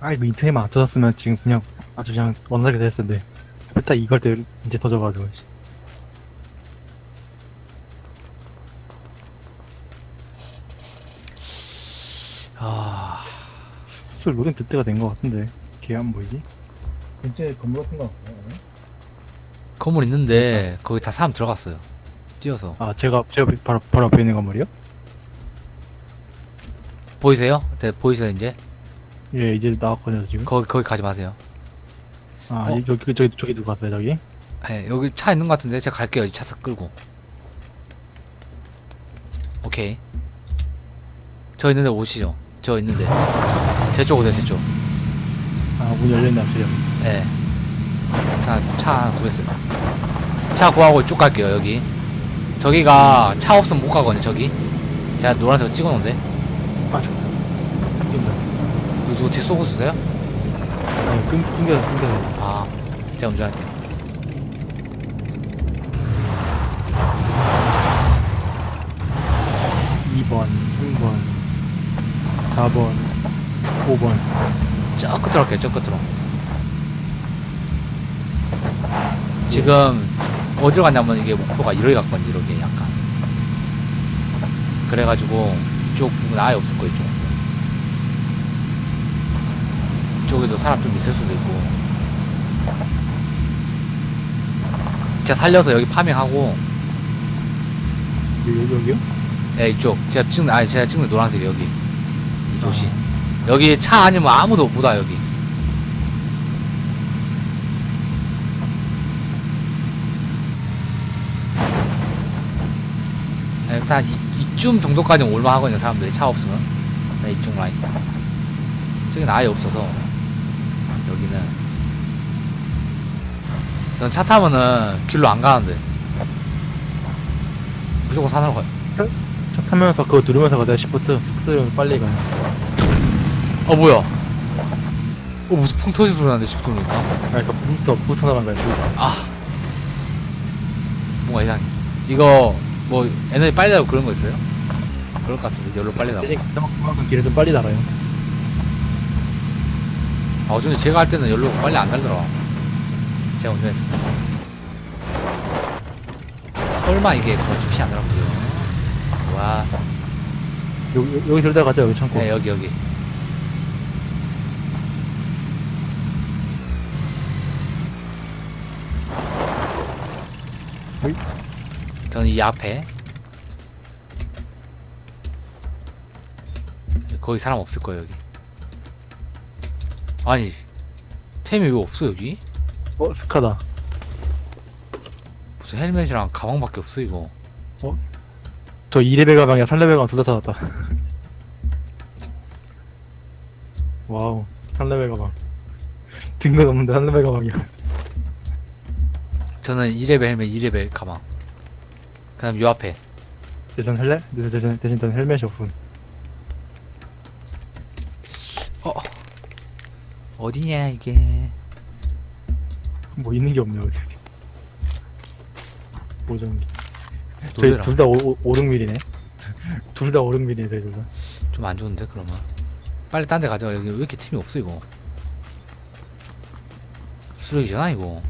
아 이거 인터넷만 안 터졌으면 지금 그냥 아주 그냥 원활하게 됐을 텐데 딱 이걸 때 이제 터져가지고 씨. 아술 로딩 될 때가 된 것 같은데 걔안 보이지? 근처에 건물 같은 거 없나요? 건물 있는데 거기 다 사람 들어갔어요. 뛰어서 아 제가 제가 바로 바로 앞에 있는 건물이요? 보이세요? 네, 보이세요 이제? 예 이제 나왔거든요 지금 거기 거기 가지 마세요. 아 어? 이- 저기 저기 저기 누구 갔어요 저기? 네, 여기 차 있는 것 같은데 제가 갈게요. 이 차서 끌고. 오케이. 저 있는데 오시죠. 저 있는데. 제 쪽 오세요. 제 쪽. 아 문 열려있나 보세요 네. 자, 차 하나 구했어요. 차 구하고 쭉 갈게요, 여기. 저기가 차 없으면 못 가거든요, 저기. 제가 노란색 찍어 놓은데. 아 저... 누구, 뒤 쏘고 있으세요? 아니 끊, 끊겨서 끊겨서 아, 제가 운전할게요. 이번 3번 4번 5번 저 끝으로 할게요, 저 끝으로. 지금, 어디로 갔냐면 이게 목표가 이렇게 갔거든요, 이렇게 약간. 그래가지고, 이쪽 부분 아예 없을 거예요, 이쪽. 이 쪽에도 사람 좀 있을 수도 있고. 진짜 살려서 여기 파밍하고, 여기 여기요? 네, 이쪽. 제가 찍는, 아니, 제가 찍는 노란색 여기. 이 도시. 여기 차 아니면 아무도 못 와, 여기. 네, 일단 이, 이쯤 정도까지는 올만 하거든요, 사람들이. 차 없으면. 네, 이쪽 라인. 저기는 아예 없어서. 여기는. 저는 차 타면은 길로 안 가는데. 무조건 산으로 가요. 차 타면서 그거 누르면서 가다 시프트 시프트 누르면 빨리 가요 어 뭐야? 어 무슨 펑 터진 소리 나는데 싶도니까 아 그러니까 부스터 부스터 나간 거야 부스터. 아 뭔가 이상해. 이거 뭐 에너지 빨리 나고 그런 거 있어요? 그럴 것 같은데 열로 빨리 나고. 그만큼 길을 좀 빨리 달아요 아 어쩐지 제가 할 때는 열로 빨리 안 달더라. 제가 운전했을 때. 설마 이게 피안 들어가고요. 와, 여기 여기- 여기 들다 가자 여기 창고 네 여기 여기. 어이? 저는 이 앞에 거기 사람 없을 거예요 여기. 아니 템이 왜 없어 여기? 어 스카다 무슨 헬멧이랑 가방밖에 없어 이거. 저 2레벨 가방이랑 3레벨 가방 둘다 찾았다 와우 3레벨 가방 등급 없는데 3레벨 가방이야 저는 2레벨 헬멧 2레벨 가방. 그다음 요 앞에 대신 헬레? 대신 대신 대신 전 헬멧이 없음 어디냐 이게. 뭐 있는 게 없네 여기 보정기 저희 놀래라. 둘다 5릉밀이네. 둘다 5릉밀이네 저희 둘 다. 좀 안 좋은데 그러면? 빨리 딴 데 가자. 여기 왜 이렇게 팀이 없어 이거? 쓰레기잖아 이거.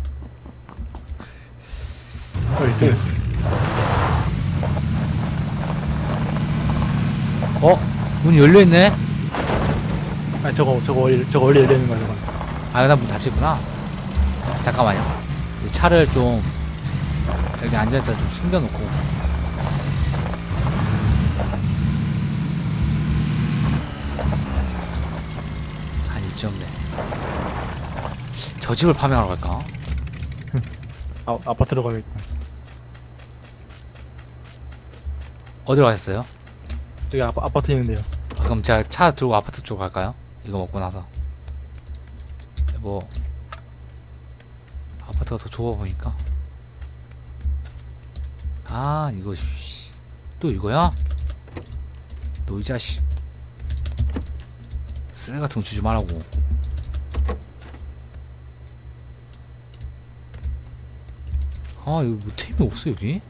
어 1등 어? 문이 열려있네? 아니 저거 저거 원래 저거 원래 열려있는 거야 저거 아 여기다 문 닫혀있구나. 잠깐만요. 이 차를 좀 여기 앉아있다 좀 숨겨놓고. 한 이쯤 없네. 저 집을 파밍하러 갈까? 아, 아파트로 가야겠다. 어디로 가셨어요? 저기 아파, 아파트 있는데요. 아, 그럼 제가 차 들고 아파트 쪽 갈까요? 이거 먹고 나서 뭐 아파트가 더 좋아 보니까 아 이거 씨. 또 이거야? 너 이 자식 쓰레기 같은 거 주지 말라고 아 이거 뭐 템이 없어 여기?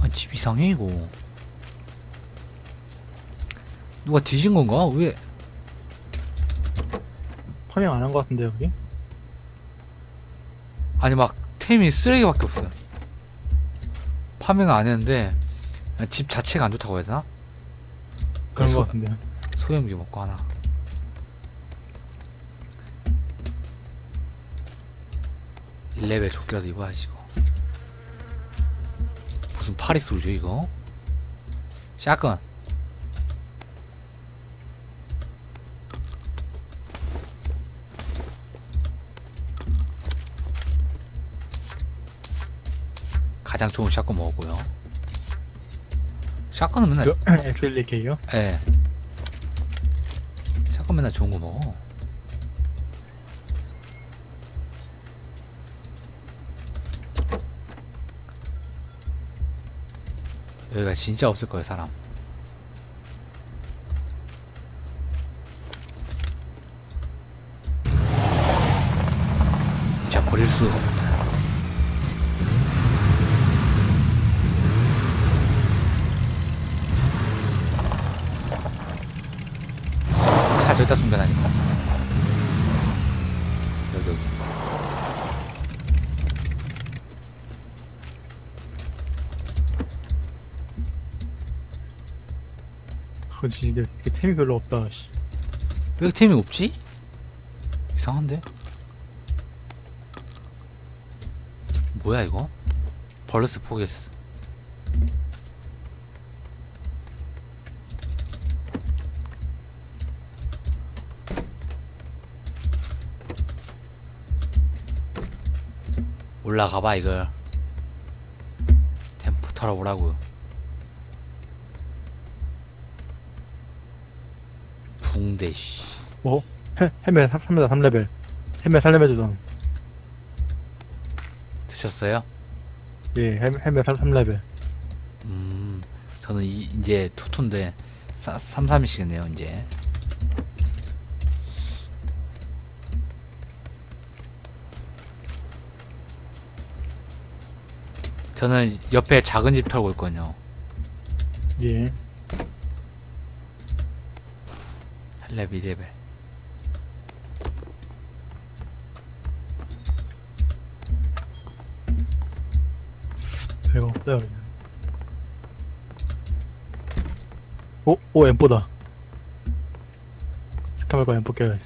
아니 집 이상해 이거 누가 뒤진 건가? 왜? 파밍 안 한 것 같은데 여기? 아니 막 템이 쓰레기밖에 없어요. 파밍 안 했는데 그냥 집 자체가 안 좋다고 해야 되나? 그런 소- 것 같은데요. 소염기 먹고 하나. 일레벨 조끼라도 입어야지 이거. 무슨 파리스루죠 이거? 샷건. 가장 좋은 샷건 먹었고요. 샷건은 맨날 그 H1K요? 예. 샷건 맨날 좋은 거 먹어. 여기가 진짜 없을 거예요, 사람. 진짜 버릴 수가 없다. 차 저기다 숨겨놔니까. 여기, 여기. 그지 템이 별로 없다. 씨. 왜 이렇게 템이 없지? 이상한데? 뭐야 이거? 벌레스 포기했어 올라가봐 이걸 템포 털어보라고 요 붕대 씨 어? 헬, 헬멧 3레벨 3레벨. 헬멧 3레벨 주던. 드셨어요? 예, 헬멧, 헬멧 3레벨. 음, 저는 이, 이제 투투인데 3, 3이시겠네요 이제 저는 옆에 작은 집 털고 있거든요 예. 1 레벨 2레벨 별거 없어요. 그냥. 오, 오, 엠포다. 스카말과 엠포 껴야지.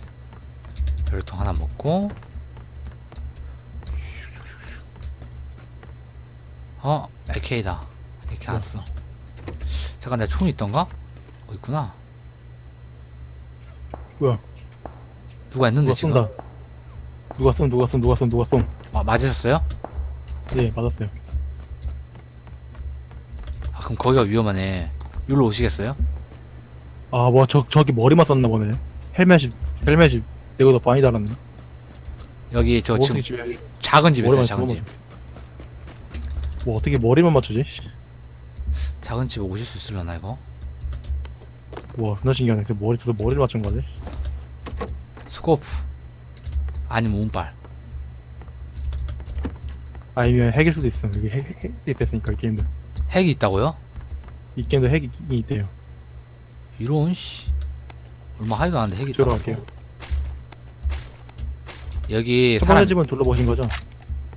별통 하나 먹고 어? AK다 AK 안 써. 잠깐 내가 총이 있던가? 어 있구나 뭐야? 누가 있는데 누가 지금? 쏜다. 누가 쏜, 누가 쏜, 누가 쏜, 누가 쏜. 아, 맞으셨어요? 예, 맞았어요. 아 그럼 거기가 위험하네 여기로 오시겠어요? 아, 뭐, 저, 저기 머리만 썼나 보네. 헬멧이, 헬멧이 내보다 많이 달았네. 여기 저뭐 지금 어떻게 집에, 작은 집 있어요 머리만 작은 집 뭐 어떻게 머리만 맞추지? 씨. 작은 집에 오실 수 있으려나 이거? 와, 존나 신기하네. 근데 머리 써서 머리를 맞춘 거지? 스코프 아니면 운빨 아니면 핵일 수도 있어. 여기 핵, 핵, 핵이 있으니까, 이 게임도. 핵이 있다고요? 이 게임도 핵이 있대요. 이런 씨 얼마 하지도 않는데 핵이 있다고 갈게요. 여기 첫 번째 사람 집은 둘러보신 거죠?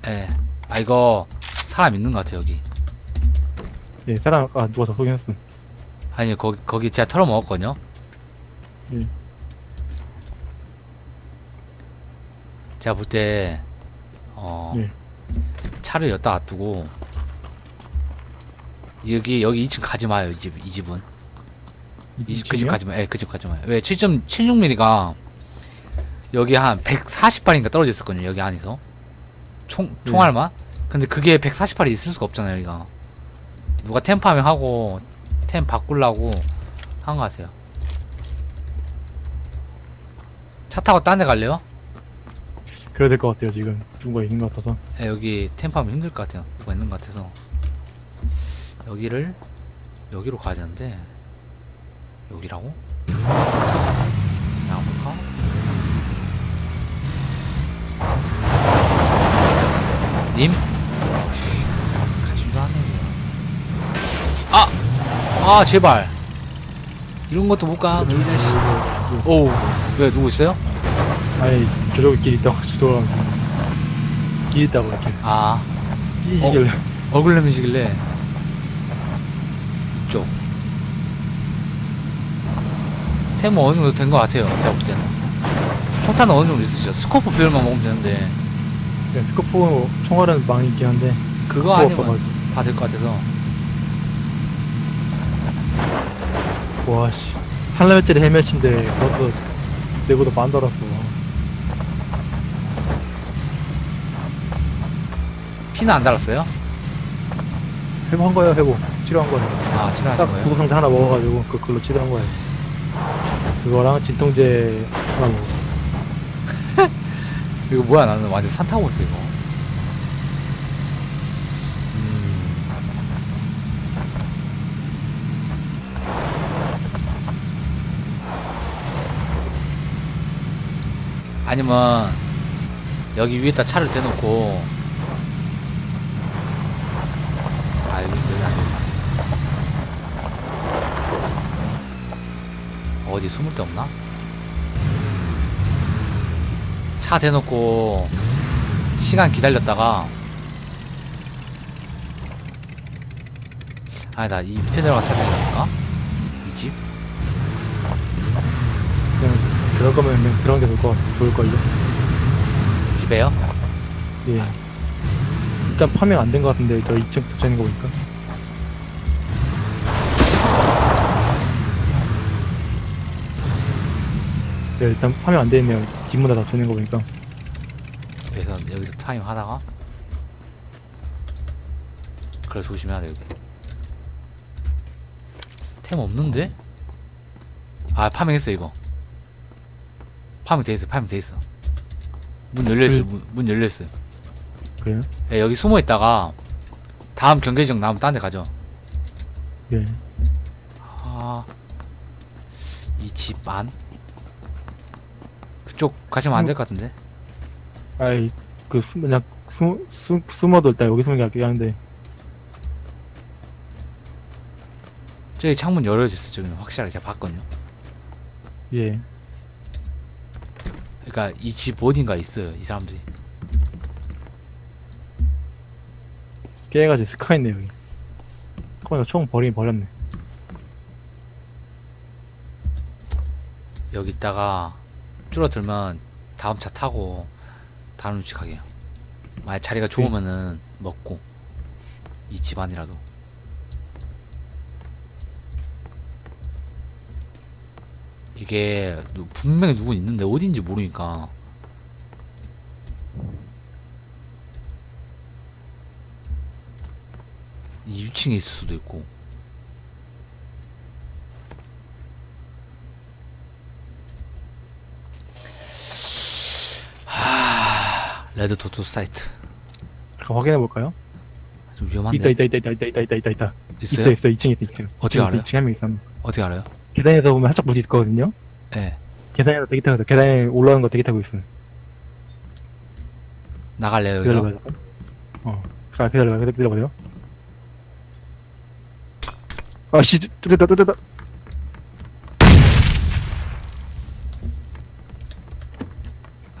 예. 아 이거 사람 있는 것 같아 여기 예, 사람, 아, 누가 저 소개했음. 아니 거기 거기 제가 털어 먹었거든요 예. 제가 볼때 어, 예. 차를 여기다 놔두고 여기 여기 2층 가지 마요 이 집 이 집은 이집그집 가지 마. 예, 그 집 가지 마요. 왜 7.76mm가 여기 한 140발인가 떨어져 있었거든요. 여기 안에서 총 총알만. 근데 그게 140발이 있을 수가 없잖아요. 여기가 누가 템 파밍 하고 템 바꾸려고 한 거 같아요. 차 타고 딴 데 갈래요? 그래야 될 것 같아요, 지금. 누군가 있는 것 같아서. 예, 여기 템 파밍 힘들 것 같아요. 누가 있는 것 같아서 여기를 여기로 가야 되는데 여기라고? 나볼까? 님? 아, 제발. 이런 것도 못 가, 너이 자식. 오, 왜, 누구 있어요? 아니 저쪽에 길 있다고 저쪽으로 길 있다고 이렇게. 아. 삐지길래. 얼굴 내미시길래. 이쪽. 테모 어느 정도 된 것 같아요 제가 볼 때는. 총탄은 어느 정도 있으시죠? 스코프 비율만 먹으면 되는데. 네, 스코프 총알은 많이 있긴 한데. 그거 아니면. 다 될 것 같아서 와씨. 산레벨짜리 헬멧인데 그것도 내보다 만 달았어. 피는 안 달았어요? 회복한 거예요 회복 치료한 거예요. 아딱 거예요? 구급상자 하나 먹어가지고 그, 그걸로 치료한 거예요. 그거랑 진통제 하나 먹어. 이거 뭐야 나는 완전 산 타고 있어 이거 음. 아니면 여기 위에다 차를 대놓고 아 여기 여기 안 되나 어디 숨을 데 없나? 차 대놓고 시간 기다렸다가 아니다 이 밑에 내려가서 차야 되니까 이 집? 들어갈 거면 그냥 들어간 게 좋을 거 좋을걸요. 집에요? 예. 일단 파밍 안 된 거 같은데 저 2층 붙여 있는 거 보니까. 네, 일단 파밍 안 돼 있네요 뒷문에 다 붙여있는 거 보니까. 여기서 여기서 타임 하다가? 그래 조심해야 돼 여기. 템 없는데? 아 파밍했어 이거 파밍 돼 있어 파밍 돼 있어 문 열려 있어 그- 문, 문 열려 있어 그래요? 예, 여기 숨어 있다가 다음 경계 지역 나오면 딴 데 가죠 예 아, 이 집 안? 그쪽 가시면 안 될 것 같은데? 아이 그 숨, 그냥 숨, 숨, 숨어도 일단 여기 숨는 게 낫긴 한데 저기 창문 열어져 있어, 저기는 확실하게 제가 봤거든요. 예 그러니까 이 집 어딘가 있어요, 이 사람들이. 깨가지고 스카 있네 여기 잠깐만 총 버리긴 버렸네 여기 있다가 줄어들면 다음 차 타고 다른 위치 가게요. 만약 자리가 좋으면은 먹고 이 집 안이라도. 이게 누- 분명히 누군 있는데 어딘지 모르니까 이 6층에 있을 수도 있고 레드 도트 사이트 잠깐 확인해 볼까요? 좀 위험한데 있다 있다 있다 있다 있다 있다 있다 있다 있어요? 있어 있어 2층에 있어 2층 어떻게 알아요? 2층에 한명 있어 어떻게 알아요? 계단에서 보면 살짝 붙이 있거든요. 예. 계단에서 대기 타고 있어 계단에 올라오는 거 대기 타고 있어 나갈래요 여기서? 기다려봐요. 잠깐. 어. 자, 기다려봐요. 기다려봐요. 아씨 뜯었다 뜯었다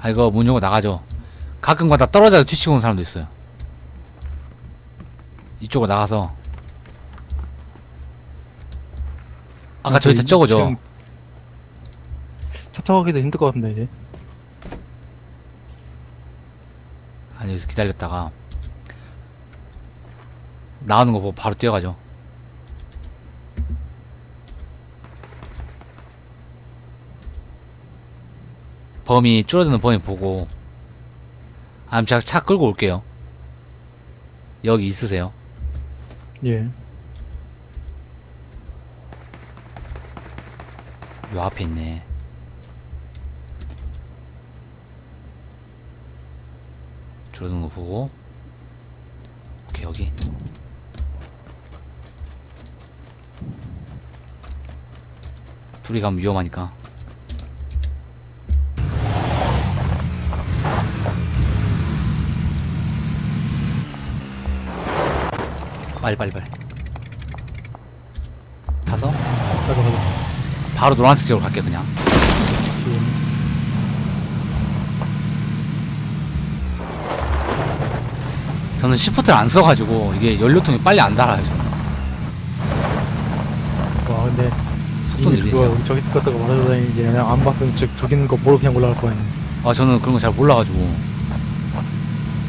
아 이거 문 열고 나가죠. 가끔가다 떨어져서 뒤치고 오는 사람도 있어요. 이쪽으로 나가서 아까 저기 차 저거죠? 차 타기도 힘들 것 같은데 이제. 아니 여기서 기다렸다가 나오는 거 보고 바로 뛰어가죠. 범위 줄어드는 범위 보고 아니면 제가 차 끌고 올게요. 여기 있으세요. 예 요 앞에 있네. 줄어드는 거 보고. 오케이 여기. 둘이 가면 위험하니까. 빨리 빨리 빨리. 타서 가자 가자 바로 노란색 쪽으로 갈게 그냥. 저는 시프트를 안 써가지고 이게 연료통이 빨리 안 달아요 저와 근데 저기 갔다가 말하자니 그냥 안 봤으면 저기 있는 거 보러 그냥 올라갈 거아니아 저는 그런 거 잘 몰라가지고.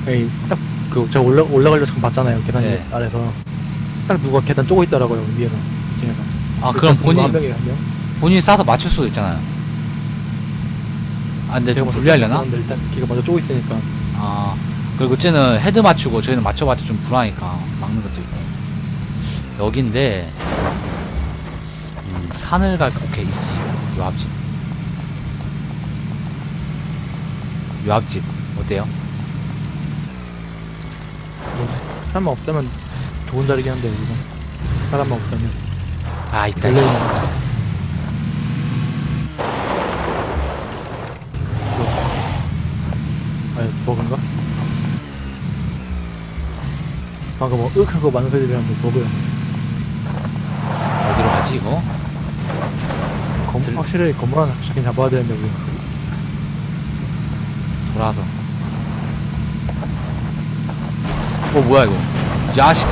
에이 딱그저 올라 올라가려고 잠깐 봤잖아요 계단 네. 아래서. 딱 누가 계단 쪼고 있더라고요 위에서. 아 그 그럼 본인 한 명이에요 한 명. 본인이 싸서 맞출 수도 있잖아요. 아 근데 좀 불리하려나? 일단 걔가 먼저 쪼고 있으니까. 아 그리고 쟤는 헤드 맞추고 저희는 맞춰봤자 좀 불안하니까 막는 것도 있고. 여긴데 음, 산을 갈까 오케이 이집 요 앞집. 요 앞집. 어때요? 뭐, 사람만 없다면 좋은 자리긴 한데 여기가 사람만 없다면. 아 있다 있어. 버그인가? 방금 뭐 으크하고 많은 소리 들었는데 버그야 어디로 가지 이거? 검, 들- 확실히 건물 하나 잡긴 잡아야 되는데 우리 돌아서. 어 뭐야 이거? 야식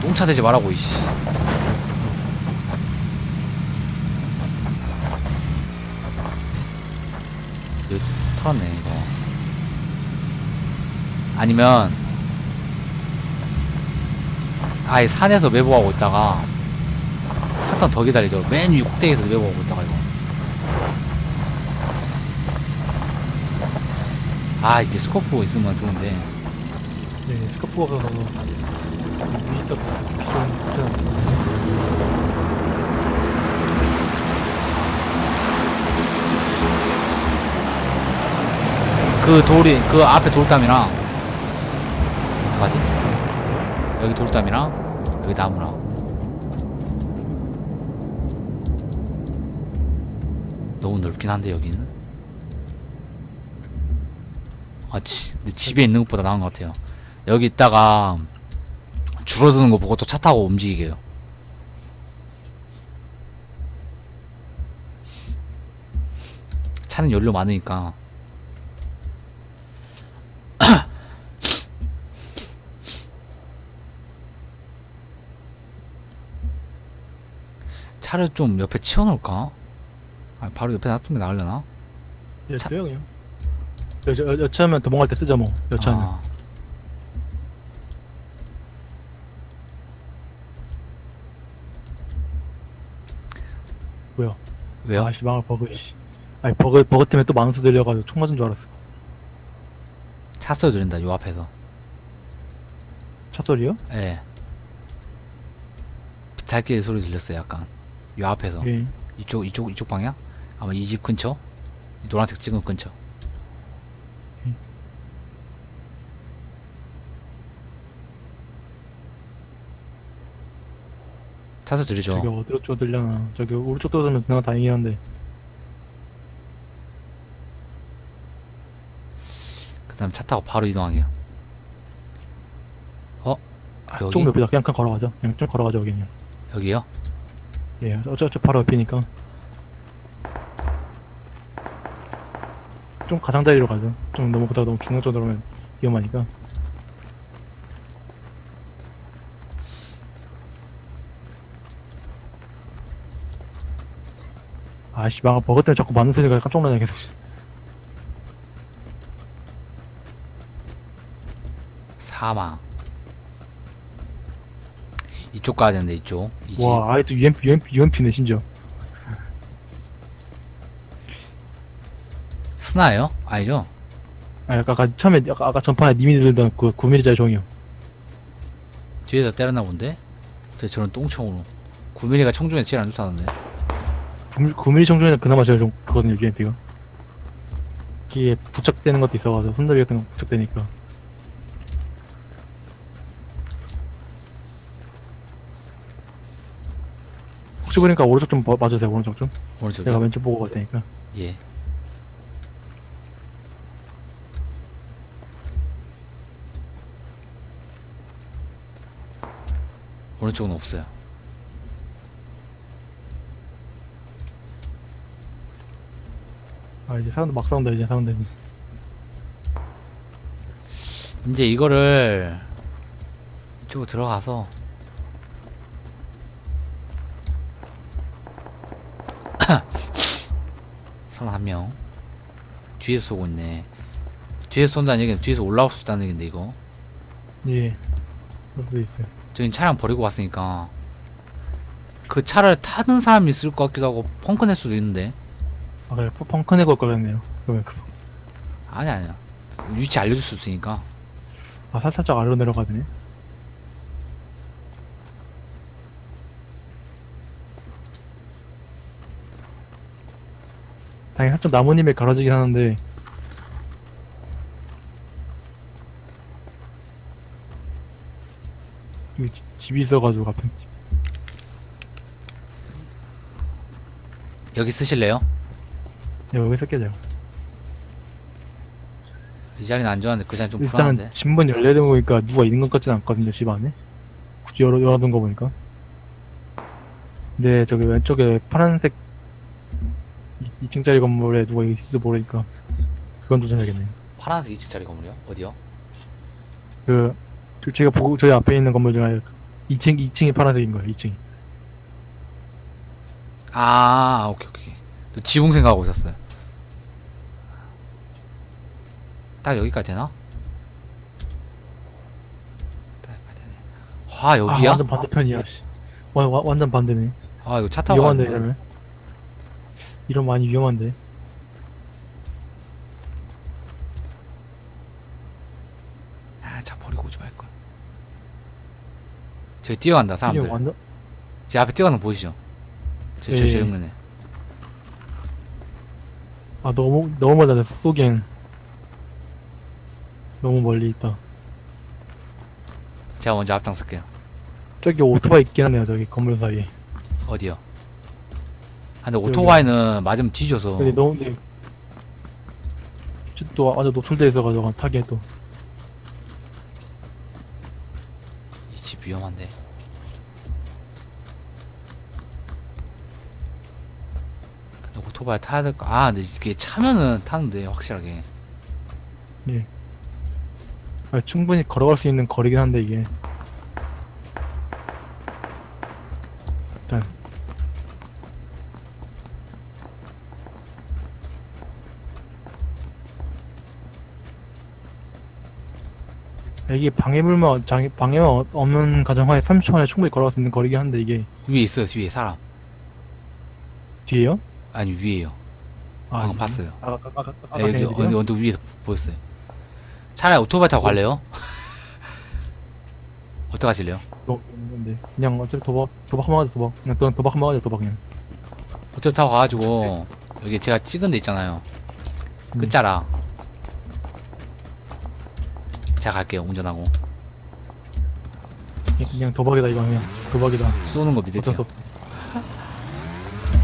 똥차 대지 말라고 이씨. 여기 털었네 이거 아니면 아예 산에서 매보하고 있다가 한턴 더 기다리죠. 맨 위 꼭대기에서 매보하고 있다가 이거. 아 이제 스코프 있으면 좋은데. 네, 스카프가 가서 위에다 비좀 그 돌이 그 앞에 돌담이랑 어떡하지? 여기 돌담이랑 여기 나무랑. 너무 넓긴 한데 여기는? 아 지, 집에 있는 것보다 나은 것 같아요. 여기 있다가 줄어드는 거 보고 또 차 타고 움직이게요. 차는 연료 많으니까 차를 좀 옆에 치워놓을까? 아, 바로 옆에 놔두는 게 나으려나? 여차요 그냥 여, 여, 여차하면 도망갈 때 쓰자 뭐 여차하면 아, 뭐야 왜요? 아씨 망할 버그 씨 아니 버그 버그 때문에 또 소리 들려가지고 총 맞은 줄 알았어 차 소리 들린다, 요 앞에서. 차 소리요? 예. 비탈길 소리 들렸어요, 약간. 요 앞에서. 예 이쪽, 이쪽, 이쪽 방향? 아마 이 집 근처? 이 노란색 찍은 근처. 음. 차 소리 들리죠? 저기 어디로 쪽 들려나 저기 오른쪽 들으면 그나마 다행이긴 한데 그 다음 차 타고 바로 이동하게요. 어? 여기? 좀 옆이다 그냥 그냥 걸어가자 그냥 좀 걸어가자 여기 그냥 여기요? 예 어차피 바로 옆이니까. 좀 가장자리로 가자 좀 너무 그다가 너무 중간 쪽으로 오면 위험하니까. 아씨 망아 버거 때문에 자꾸 많은 소리가 깜짝 놀라네 계속. 사망. 이쪽 가야 되는데, 이쪽. 이 집. 와 아예 또 UMP UMP UMP네 심지어 스나예요? 아니죠? 아 아까, 아까 처음에 아까, 아까 전판에 님이 들던 그 9mm짜리 종이요 뒤에서 때렸나 본데? 저 저런 똥총으로 9mm가 총 중에 제일 안 좋다는데 9mm 정도는 그나마 제일 좀 그거든요 UMP가 이게 부착되는 것도 있어가지고 흔들리 같은 거 부착되니까 보니까 오른쪽 좀 봐- 봐주세요 오른쪽 좀. 오른쪽이요? 내가 왼쪽 보고 갈 테니까. 예. 오른쪽은 없어요. 아 이제 사람들 막 싸운다 이제 사람들 이제 이거를 이쪽으로 들어가서 사람 한명 뒤에서 쏘고 있네 뒤에서 쏜다는 얘기는 뒤에서 올라올 수 있다는 얘긴데 이거 예. 그것도 있어요. 저희 차량 버리고 왔으니까 그 차를 타는 사람이 있을 것 같기도 하고 펑크 낼 수도 있는데 아, 그래. 펑- 펑크 내고 올 거였네요. 그러면 그, 아니 아니야 위치 알려줄 수 있으니까 아, 살- 살짝 아래로 내려가네. 당연히 살짝 나무님에 가려지긴 하는데 여기 집- 집이 있어가지고 같은 집. 여기 쓰실래요? 네, 여기서 깨져요. 이 자리는 안 좋아하는데 그 자리 좀 불안한데 일단 집문 열려야 되는 거니까 누가 있는 것 같진 않거든요 집 안에 굳이 열어, 열어둔 거 보니까 근데 저기 왼쪽에 파란색 2, 층짜리 건물에 누가 있을지 모르니까 그건 조심해야겠네요 파란색 2층짜리 건물이요? 어디요? 그 저- 제가 보고 저희 앞에 있는 건물 중에 2층 2층이 파란색인 거예요 2층이 아 오케이 오케이 또 지붕 생각하고 있었어요 딱 여기까지 되나? 딱 여기까지 되네. 와 아 여기야? 완전 반대편이야 씨. 와, 와, 완전 반대네 아 이거 차 타고 위험한데 가는데 이러면 이러면 많이 위험한데. 아 차 버리고 오지 말걸. 저기 뛰어간다 사람들. 완전 제 앞에 뛰어가는 거 보이시죠? 저, 저, 예. 저 정면에. 아 너무 너무 멀다 쏘기엔. 너무 멀리 있다. 제가 먼저 앞장설게요. 저기 오토바이 있긴 하네요 저기 건물 사이에. 어디요? 아 근데 오토바이는 맞으면 뒤져서. 근데 너무 근데 또 완전 노출돼 있어가지고 타기에 또 이 집 위험한데. 근데 오토바이 타야 될까? 아 근데 이게 차면은 타는데 확실하게. 아, 충분히 걸어갈 수 있는 거리긴 한데 이게 이게 방해물만 장애, 방해만 어- 없는 가정하에 30초 안에 충분히 걸어갈 수 있는 거리긴 한데 이게 위에 있어요 위에 사람 뒤에요? 아니 위에요 방금 이게? 봤어요 아, 아, 아, 아, 아, 예, 여기 걔네들이요? 언- 언덕 위에서 보였어요 차라리 오토바이 타고 갈래요? 어떡하실래요? 어, 근데 그냥 어차피 도박 도박 한번 하자 도박 그냥 도- 도박 한번 하자 도박 그냥 오토바이 타고 가가지고 여기 제가 찍은 데 있잖아요 음. 끝자락 제가 갈게요 운전하고. 그냥, 도박이다 이거 그냥. 도박이다. 쏘는 거 어쩔 믿을게요. 수 없.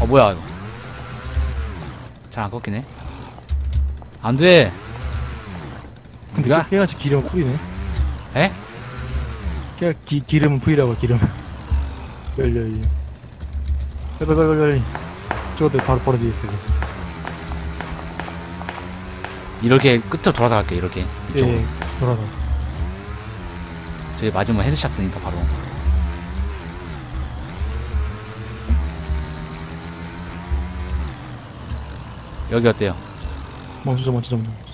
어 뭐야 이거. 잘 안 꺾이네. 안돼! 근데 뭐야? 깨- 깨같이 기름은 풀이네. 에? 깨 기, 기름은 풀이라고 기름. 열려 열려. 빨리 빨리 빨리 저것도 바로 벌어지게 있어요. 이렇게 끝으로 돌아서 갈게요 이렇게. 이쪽으로. 예 돌아서 저기 맞으면 헤드샷 뜨니까 바로. 여기 어때요? 멈추자 멈추자 멈추자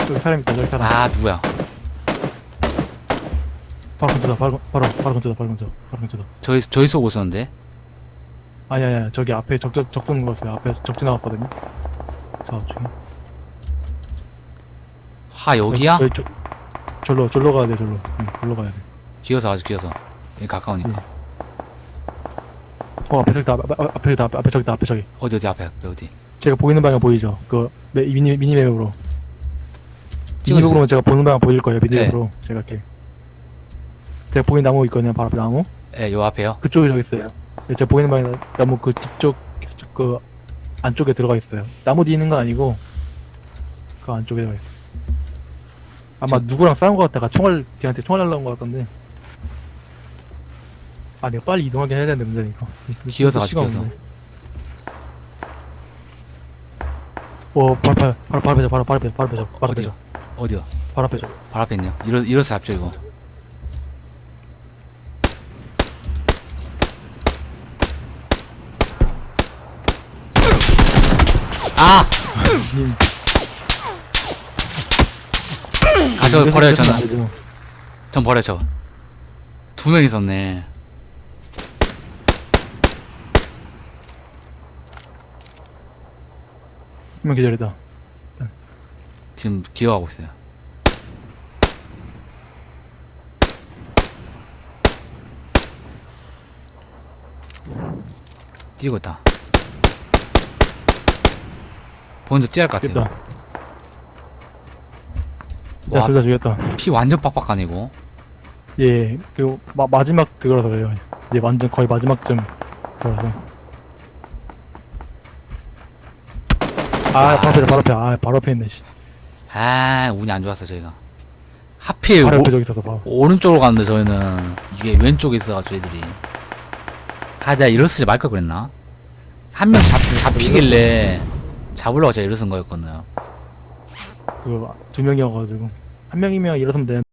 저기 사람 있다 저기 사람 아 누구야? 바로 근처다 바로 바로 바로 근처다 바로 근처 바로 근처다 저기 저기 쏘고 있었는데 아니 아니 저기 앞에 적 적 적 쏘는 거 같아요. 앞에 적 지 나왔거든요. 자 저기 하 여기야? 저기 저, 절로 절로 가야 돼 절로. 응 절로 가야 돼. 기어서 아주 기어서. 여기 가까우니까. 응. 어 앞에 저기 다 앞, 앞, 앞에 저기 다 앞에, 앞에 저기 다 앞에 저기. 어디 어디 앞에 어디? 제가 보이는 방향 보이죠? 그 매, 미니 미니맵으로. 찍어주세요. 이쪽으로 제가 보는 방향 보일 거예요 미니맵으로. 제가 이렇게. 제가 보이는 나무 있거든요 바로 앞에 나무. 예요 앞에요. 그쪽에 저기 있어요 제가 보이는 방에 나무 그 뒤쪽 그 안쪽에 들어가 있어요. 나무 뒤에 있는 건 아니고 그 안쪽에 들어가 있어요. 아마 누구랑 싸운 것 같다가 총알 걔한테 총알 날라온 것 같던데. 아 내가 빨리 이동하긴 해야 되는데 문제니까. 기어서 가죠, 시간 기어서. 없네. 오 바로 바로 바로 바로 앞에 저, 바로 바로 앞에 저, 바로 앞에 저, 바로 앞에 어디요? 저, 바로 앞에 저. 발 앞에 있네요. 이러, 이어서 잡죠, 이거. 아! 님. 아저 버려요 저는. 안 되죠. 전 버려 저. 두명 있었네. 한명 기다리다. 지금 기어가고 있어요. 뛰고 있다. 본인도 뛰어야 할것 같아요. 죽였다. 와. 야, 둘다 죽였다. 피 완전 빡빡하네고. 예, 그, 마, 마지막 그거라서 그래요. 이제 완전 거의 마지막쯤 그거라서. 아, 바로 앞에, 바로 앞에, 아, 바로 앞에 있네, 씨. 아 운이 안 좋았어 저희가. 하필 바로 오, 옆에 저기 있어서 봐. 오른쪽으로 갔는데 저희는 이게 왼쪽에 있어가지고 애들이. 아 내가 일어서지 말걸 그랬나? 한 명잡 잡히길래 잡으려고 제가 일어선 거였거든요. 그, 두 명이어가지고. 한 명이면 일어서면 되는데.